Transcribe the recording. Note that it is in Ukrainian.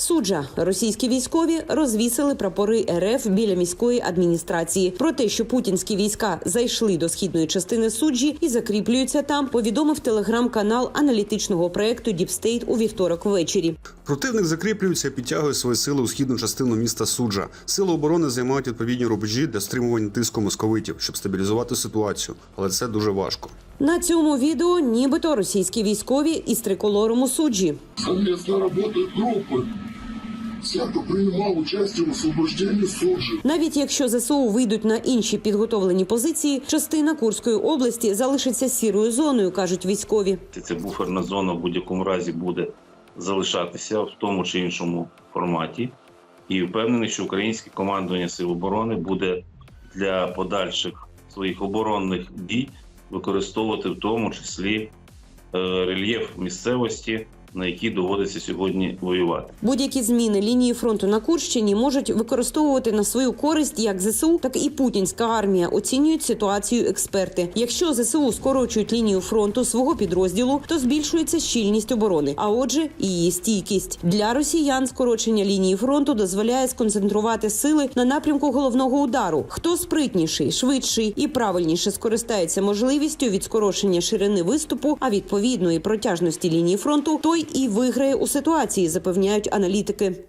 Суджа російські військові розвісили прапори РФ біля міської адміністрації. Про те, що путінські війська зайшли до східної частини суджі і закріплюються там, повідомив телеграм-канал аналітичного проекту Діпстейт у вівторок ввечері. Противник закріплюється, і підтягує свої сили у східну частину міста Суджа. Сили оборони займають відповідні рубежі для стримування тиску московитів, щоб стабілізувати ситуацію, але це дуже важко. На цьому відео нібито російські військові із триколором у суджі. Совместно работают группы. Все, кто принимал участие в освобождении Суджи. Навіть якщо ЗСУ вийдуть на інші підготовлені позиції, частина Курської області залишиться сірою зоною, кажуть військові. Ця буферна зона в будь-якому разі буде залишатися в тому чи іншому форматі. І впевнений, що українське командування сил оборони буде для подальших своїх оборонних дій використовувати в тому числі е, рельєф місцевості, на якій доводиться сьогодні воювати. Будь-які зміни лінії фронту на Курщині можуть використовувати на свою користь як ЗСУ, так і путінська армія. Оцінюють ситуацію експерти. Якщо ЗСУ скорочують лінію фронту свого підрозділу, то збільшується щільність оборони, а отже, і її стійкість для росіян. Скорочення лінії фронту дозволяє сконцентрувати сили на напрямку головного удару. Хто спритніший, швидший і правильніше скористається можливістю від скорочення ширини виступу, а відповідно і протяжності лінії фронту, той і виграє у ситуації, запевняють аналітики.